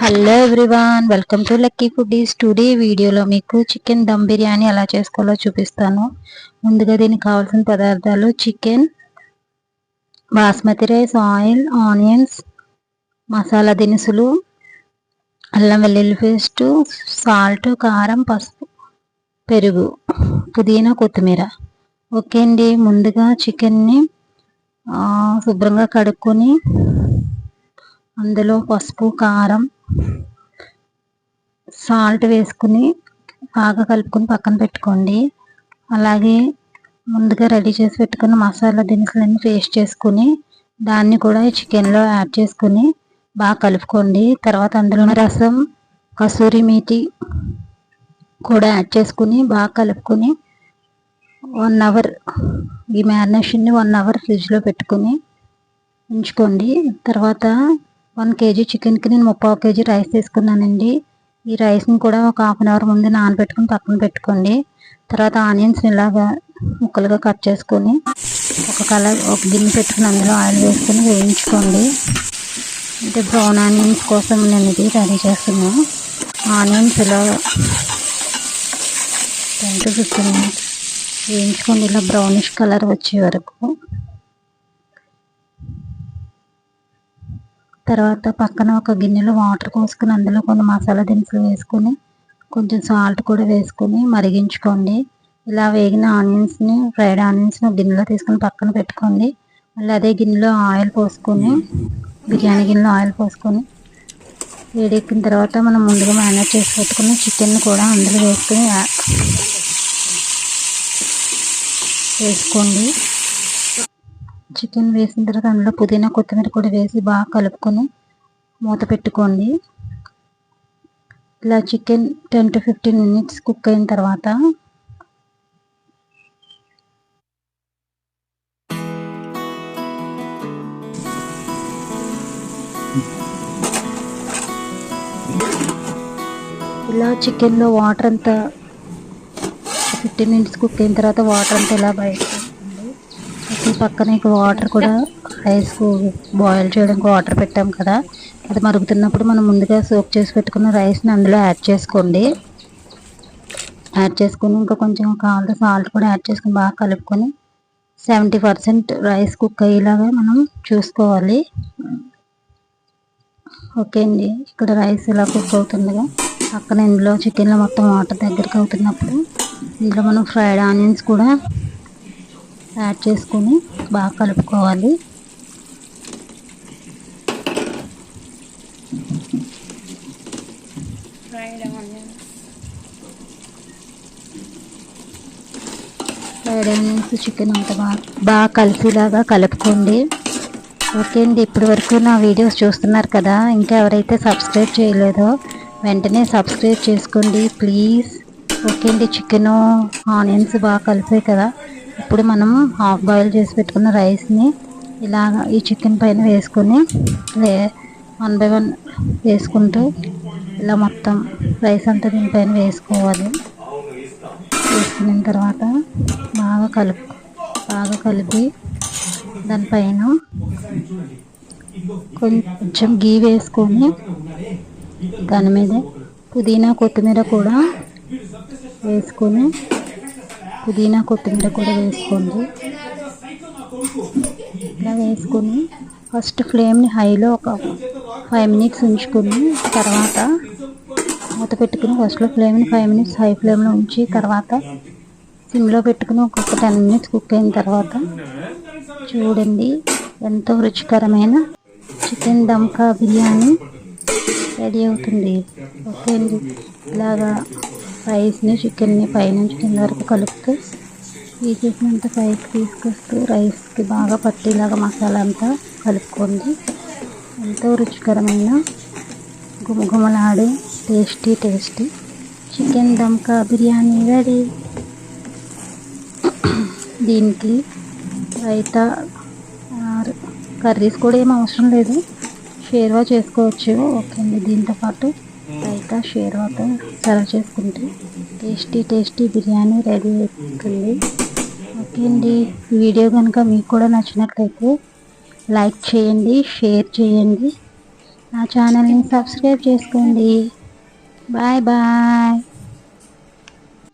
Hello everyone welcome to lucky foodies today వీడియోలో మీకు chicken dum biryani ఎలా చేసుకోవాలో చూపిస్తాను. ముందుగా దీనికి కావాల్సిన పదార్థాలు chicken basmati rice oil onions masala దినుసులు అల్లం వెల్లుల్లి పేస్ట్ సాల్ట్ కారం పసుపు పెరుగు పుదీనా కొత్తిమీర. ఓకే అండి ముందుగా చికెన్ని శుభ్రంగా కడుక్కొని అందులో పసుపు కారం సాల్ట్ వేసుకుని బాగా కలుపుకొని పక్కన పెట్టుకోండి. అలాగే ముందుగా రెడీ చేసి పెట్టుకున్న మసాలా దినుసులన్నీ పేస్ట్ చేసుకుని దాన్ని కూడా చికెన్లో యాడ్ చేసుకుని బాగా కలుపుకోండి. తర్వాత అందులో రసం కసూరి మీటి కూడా యాడ్ చేసుకుని బాగా కలుపుకొని వన్ అవర్ ఈ మ్యారినేషన్ని వన్ అవర్ ఫ్రిడ్జ్లో పెట్టుకుని ఉంచుకోండి. తర్వాత వన్ కేజీ చికెన్కి నేను ముప్పై కేజీ రైస్ తీసుకున్నానండి. ఈ రైస్ని కూడా ఒక హాఫ్ అన్ అవర్ ముందు నానబెట్టుకుని పక్కన పెట్టుకోండి. తర్వాత ఆనియన్స్ ఇలాగా ముక్కలుగా కట్ చేసుకొని ఒక కలర్ ఒక గిన్నె పెట్టుకుని అందులో ఆయిల్ వేసుకొని వేయించుకోండి. అంటే బ్రౌన్ ఆనియన్స్ కోసం నేను ఇది రెడీ చేస్తున్నాను ఆనియన్స్ ఇలా టెన్ టు ఫిఫ్టీన్ మినిట్స్ వేయించుకోండి. ఇలా బ్రౌనిష్ కలర్ వచ్చే వరకు. తర్వాత పక్కన ఒక గిన్నెలో వాటర్ పోసుకుని అందులో కొన్ని మసాలా దినుసులు వేసుకొని కొంచెం సాల్ట్ కూడా వేసుకొని మరిగించుకోండి. ఇలా వేగిన ఆనియన్స్ని ఫ్రైడ్ ఆనియన్స్ని గిన్నెలో తీసుకొని పక్కన పెట్టుకోండి. మళ్ళీ అదే గిన్నెలో ఆయిల్ పోసుకొని బిర్యానీ గిన్నెలో ఆయిల్ పోసుకొని వేడెక్కిన తర్వాత మనం ముందుగా మేనేజ్ చేసి పెట్టుకున్న చికెన్ కూడా అందులో వేసుకొని వేసుకోండి. చికెన్ వేసిన తర్వాత అందులో పుదీనా కొత్తిమీర కూడా వేసి బాగా కలుపుకొని మూత పెట్టుకోండి. ఇలా chicken ten to fifteen minutes cook అయిన తర్వాత ఇలా చికెన్లో వాటర్ అంతా ఫిఫ్టీన్ మినిట్స్ కుక్ అయిన తర్వాత వాటర్ అంతా ఇలా బయట ఈ పక్కన ఇక వాటర్ కూడా రైస్ బాయిల్ చేయడానికి వాటర్ పెట్టాం కదా. అది మరుగుతున్నప్పుడు మనం ముందుగా సోక్ చేసి పెట్టుకున్న రైస్ని అందులో యాడ్ చేసుకోండి. యాడ్ చేసుకొని ఇంకా కొంచెం కావాలి సాల్ట్ కూడా యాడ్ చేసుకొని బాగా కలుపుకొని సెవెంటీ పర్సెంట్ రైస్ కుక్ అయ్యేలాగా మనం చూసుకోవాలి. ఓకే అండి. ఇక్కడ రైస్ ఇలా కుక్ అవుతుండగా పక్కన ఇందులో చికెన్లో మొత్తం వాటర్ దగ్గరికి అవుతున్నప్పుడు ఇందులో మనం ఫ్రైడ్ ఆనియన్స్ కూడా యాడ్ చేసుకొని బాగా కలుపుకోవాలి. ఫ్రైడ్ ఆనియన్స్ చికెన్ అంతా బాగా బాగా కలిసేలాగా కలుపుకోండి. ఓకే అండి ఇప్పటి వరకు నా వీడియోస్ చూస్తున్నారు కదా ఇంకా ఎవరైతే సబ్స్క్రైబ్ చేయలేదో వెంటనే సబ్స్క్రైబ్ చేసుకోండి ప్లీజ్. ఓకే అండి చికెను ఆనియన్స్ బాగా కలిసాయి కదా. ఇప్పుడు మనం హాఫ్ బాయిల్ చేసి పెట్టుకున్న రైస్ని ఇలా ఈ చికెన్ పైన వేసుకొని వన్ బై వన్ వేసుకుంటూ ఇలా మొత్తం రైస్ అంతా దీనిపైన వేసుకోవాలి. వేసుకున్న తర్వాత బాగా కలుపు బాగా కలిపి దానిపైన కొంచెం గీ వేసుకొని దాని మీద పుదీనా కొత్తిమీర కూడా వేసుకొని పుదీనా కొత్తిమీర కూడా వేసుకోండి. ఇలా వేసుకొని ఫస్ట్ ఫ్లేమ్ని హైలో ఒక ఫైవ్ మినిట్స్ ఉంచుకొని తర్వాత మూత పెట్టుకుని ఫస్ట్లో ఫ్లేమ్ని ఫైవ్ మినిట్స్ హై ఫ్లేమ్లో ఉంచి తర్వాత సిమ్లో పెట్టుకుని ఒక్కొక్క టెన్ మినిట్స్ కుక్ అయిన తర్వాత చూడండి ఎంతో రుచికరమైన చికెన్ దమ్కా బిర్యానీ రెడీ అవుతుంది. ఓకే అండి. ఇలాగా రైస్ని చికెన్ని పైనుంచి కింద వరకు కలుపుతూ పీసెస్నంత పైకి తీసుకొస్తూ రైస్కి బాగా పట్టేలాగా మసాలా అంతా కలుపుకోండి. ఎంతో రుచికరమైన గుమగుమలాడే టేస్టీ టేస్టీ చికెన్ దమ్కా బిర్యానీ రెడీ. దీనికి రైతా కర్రీస్ కూడా ఏం అవసరం లేదు. షేర్వా చేసుకోవచ్చు ఓకే అండి. దీంతోపాటు రైతా షేర్వాతో సర్వ్ చేసుకుంటే టేస్టీ టేస్టీ బిర్యానీ రెడీ అవుతుంది. ఓకే అండి. ఈ వీడియో కనుక మీకు కూడా నచ్చినట్లయితే లైక్ చేయండి షేర్ చేయండి. నా ఛానల్ని సబ్స్క్రైబ్ చేసుకోండి. Bye bye.